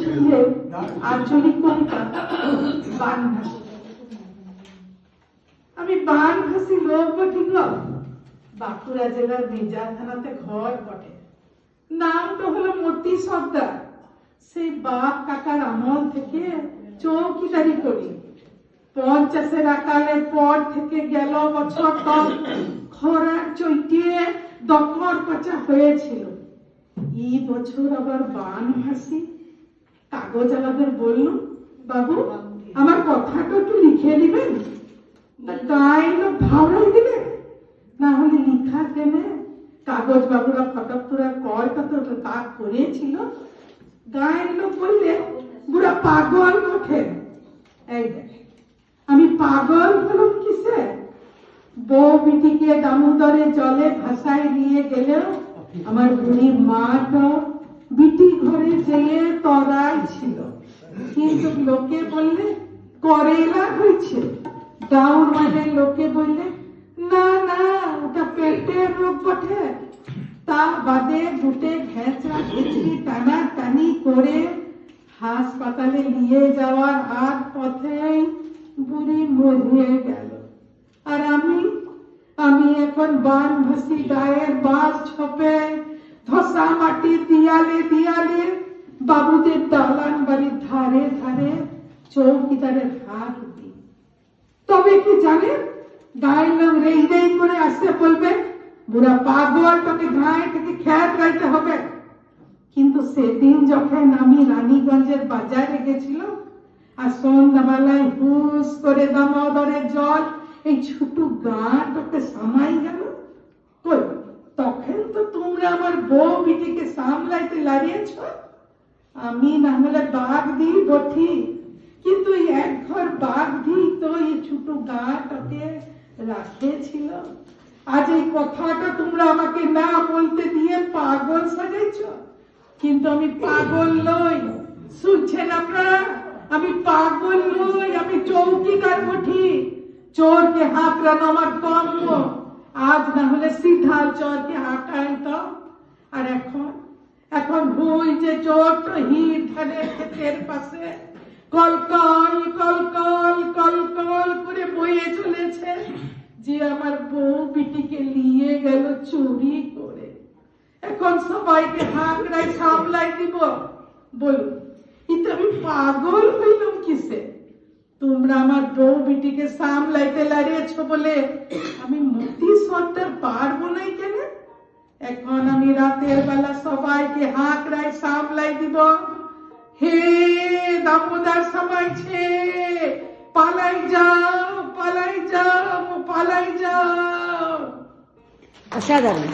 সিংহের আঞ্চলিক কবিতা বানভাসী আমি বানভাসী লোক বাঁকুড়া জেলার থানাতে ঘর বটে। নাম তো হলো মতি সর্দার। সেই বাপ কাকার আমল থেকে চৌকিদারি করি। পঞ্চাশের আকালের পর থেকে গেল বছর দশ। খরার চৈটিয়ে দখর পচা হয়েছিল। এই বছর আবার বান ভাসি। কাগজ আমাদের বলল বাবু, আমার কথাটা একটু লিখে দিবেন? দিবে না হলে লিখা কাগজ করেছিল পাগল আমি পাগল হলাম কিসে? বউ বিটিকে দামোদরে জলে ভাসায় নিয়ে গেলেও আমার বুড়ি মাটা বিটি ঘরে যেয়ে তরাই ছিল। কিন্তু লোকে বললে, করেলা হয়েছে। গাঁর মানে লোকে বললে, না না, ওটা পেটের রোগ বটে। তা বাদে দুটে ঘেঁচড়া ঘেঁচড়ি টানা টানি করে হাসপাতালে নিয়ে যাওয়ার আগ পথেই বুড়ি মরিয়ে গেল। আর আমি আমি এখন বান ভাসি গায়ের বাস ছপে ধসা মাটি দিয়ালে দিয়ালে বাবুদের দালান বাড়ির ধারে ধারে, চৌকিদারের হাত তবে কি জানেন গায়ের রেই রেই করে আসতে বলবে, বুড়া পাগল তোকে গায়ে থেকে রাখতে হবে। কিন্তু সেদিন যখন আমি রানীগঞ্জের বাজারে গেছিলাম আর সন্ধ্যাবেলায় হুস করে দামোদরের জল, এই ছোট সামাই গেল কই তখন তো তোমরা আমার বউ বিটিকে লাগিয়েছ? আমি না হলে বাঘ দিই বঠি। কিন্তু এক ঘর বাঘ দিই তো এই ছোট গাঁটকে রাখেছিল আজ এই কথাটা তোমরা আমাকে না বলতে দিয়ে পাগল সাজাইছ? কিন্তু আমি পাগল নই। শুনছেন আপনারা? আমি পাগল নই, আমি চৌকিদার বঠি। চোরকে হাঁকড়ানো আমার কর্ম। আজ না হলে সিধা চোরকে হাঁকাই তো আর এখন? এখন ভুই যে তো হির ধানের ক্ষেতের পাশে, কল কল কল কল কল কল করে বয়ে চলেছে, যে আমার বউ বিটিকে নিয়ে গেল চুরি করে। এখন সবাইকে হাঁকড়াই সামলাই দিব। বলুন কিন্তু আমি পাগল হইলাম কিসে? তোমরা আমার বউ বিটিকে সামলাইতে লাড়িয়েছ বলে আমি মতি সর্দার পারব নাই কেন এখন আমি রাতের বেলা সবাইকে হাঁকড়ায় সামলাই দিব। হে দামোদার সবাইছে পালাই যাও পালাই যাও পালাই যাও। অসাধারণ।